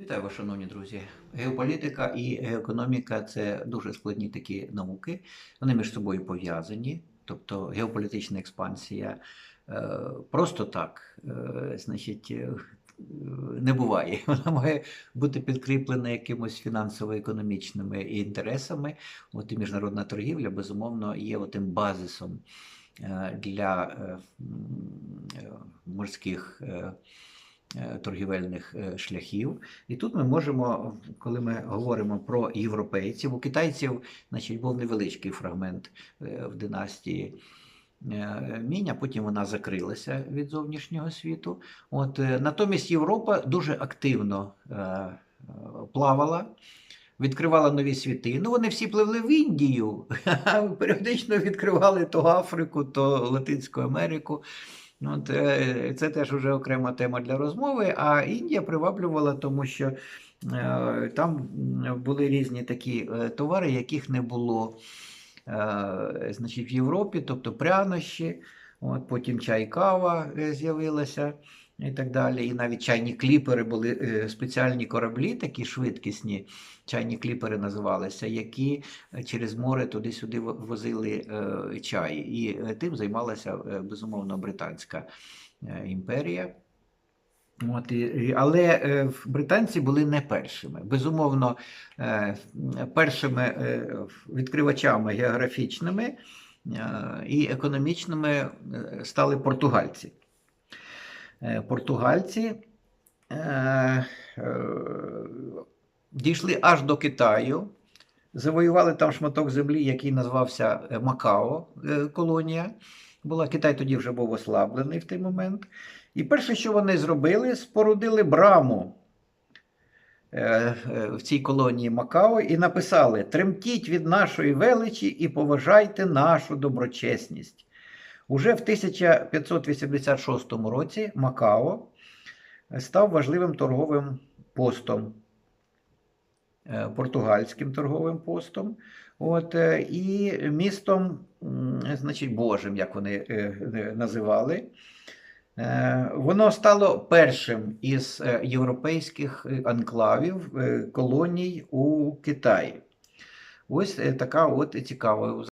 Вітаю вас, шановні друзі. Геополітика і економіка це дуже складні такі науки. Вони між собою пов'язані. Тобто геополітична експансія е, просто так, е, значить, е, не буває. Вона має бути підкріплена якимось фінансово-економічними інтересами. От і міжнародна торгівля, безумовно, є тим базисом для морських торгівельних е, шляхів. І тут ми можемо, коли ми говоримо про європейців, у китайців значить, був невеличкий фрагмент е, в династії е, Мінь, а потім вона закрилася від зовнішнього світу. От, е, натомість Європа дуже активно е, е, плавала. Відкривала нові світи. Ну, вони всі пливли в Індію, періодично відкривали то Африку, то Латинську Америку. От, е, це теж вже окрема тема для розмови. А Індія приваблювала, тому що е, там були різні такі е, товари, яких не було значить, в Європі, тобто прянощі, от, потім чай, кава з'явилася. І так далі. І навіть чайні кліпери були е, спеціальні кораблі, такі швидкісні чайні кліпери називалися, які е, через море туди-сюди возили е, чай. І тим займалася безумовно британська імперія. От, але британці були не першими. Безумовно, першими відкривачами географічними і економічними стали португальці. Е, Португальці е, е, дійшли аж до Китаю, завоювали там шматок землі, який назвався Макао, колонія. Була Китай тоді вже був ослаблений в той момент. І перше, що вони зробили, спорудили браму в цій колонії Макао і написали: Тремтіть від нашої величі і поважайте нашу доброчесність. Уже в 1586 році Макао став важливим торговим постом, е, португальським торговим постом. От, е, і містом, значить, Божим, як вони е, називали. Воно стало першим із європейських анклавів, колоній у Китаї. Ось така от цікава